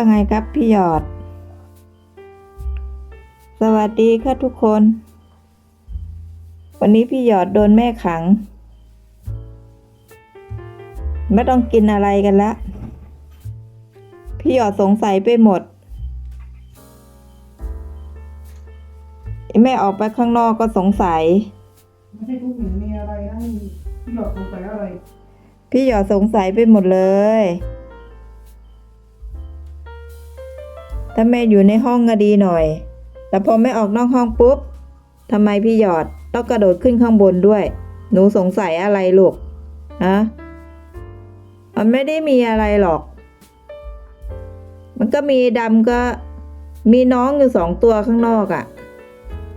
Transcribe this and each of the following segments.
ว่าไงครับพี่หยอด สวัสดีค่ะทุกคน วันนี้พี่หยอดโดนแม่ขัง ไม่ต้องกินอะไรกันละ พี่หยอดสงสัยไปหมดไอ้แม่ออกไปข้างนอกก็สงสัย ไม่ใช่ผู้หญิงมีอะไรนะพี่หยอดสงสัยอะไร พี่หยอดสงสัยไปหมดเลย ถ้าแม่อยู่ในห้องก็ดีหน่อย แต่พอไม่ออกนอกห้องปุ๊บทำไมพี่หยอดต้องกระโดดขึ้นข้างบนด้วย หนูสงสัยอะไรลูกฮะมันไม่ได้มีอะไรหรอก มันก็มีดำก็มีน้องอยู่สองตัวข้างนอกอะ่ะ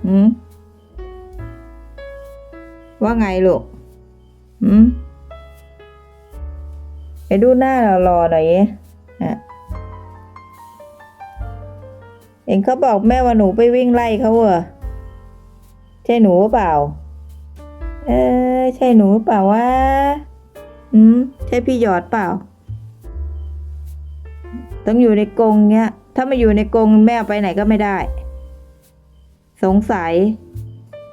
หืมว่าไงลูกหืมไปดูหน้าเรารอหน่อย เองเขาบอกแม่ว่าหนูไปวิ่งไล่เขาเหรอใช่หนูเปล่า เออใช่หนูเปล่าวะอืมใช่พี่หยอดเปล่า ต้องอยู่ในกรงเนี้ย ถ้าไม่อยู่ในกรงแม่ไปไหนก็ไม่ได้ สงสัย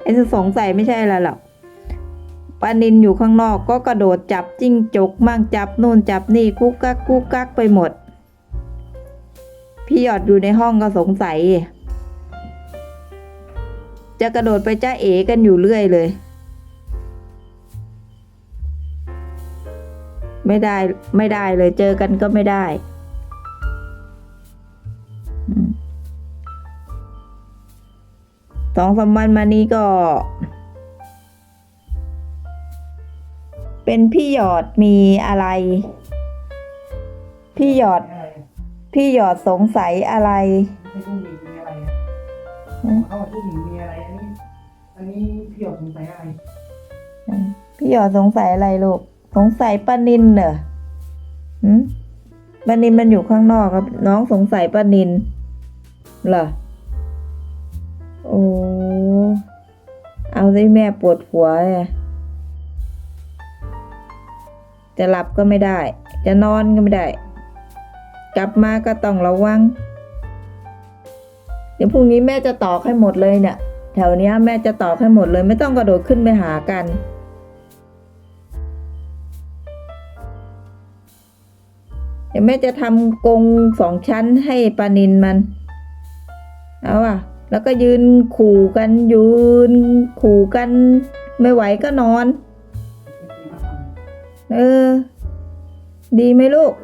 ไอ้ที่สงสัยไม่ใช่อะไรหรอกปานินอยู่ข้างนอกก็กระโดดจับจิ้งจกมั่งจับนู่นจับนี่กุ๊กกักกุ๊กกักไปหมด พี่หยอดอยู่ในห้องก็สงสัย จะกระโดดไปจ้าเอกันอยู่เรื่อยเลย ไม่ได้ไม่ได้เลยเจอกันก็ไม่ได้สองสามวันมานี้ก็ เป็นพี่หยอดมีอะไร พี่หยอด พี่หยอดสงสัยอะไรไม่ใช่ผู้หญิงมีอะไรนะเขาว่าผู้หญิงมีอะไร อันนี้ อันนี้พี่หยอดสงสัยอะไรพี่หยอดสงสัยอะไรลูก สงสัยป้านินเหรอหืมป้านินมันอยู่ข้างนอกครับ น้องสงสัยป้านินเหรอ โอ้ เอาสิแม่ปวดหัวเลยจะหลับก็ไม่ได้ จะนอนก็ไม่ได้ กลับมาก็ต้องระวัง เดี๋ยวพรุ่งนี้แม่จะตอกให้หมดเลยเนี่ย แถวเนี้ยแม่จะตอกให้หมดเลยไม่ต้องกระโดดขึ้นไปหากันเดี๋ยวแม่จะทำกรงสองชั้นให้ปลานินมัน เอาอะ แล้วก็ยืนขู่กันยืนขู่กัน ไม่ไหวก็นอน เออ ดีไหมลูก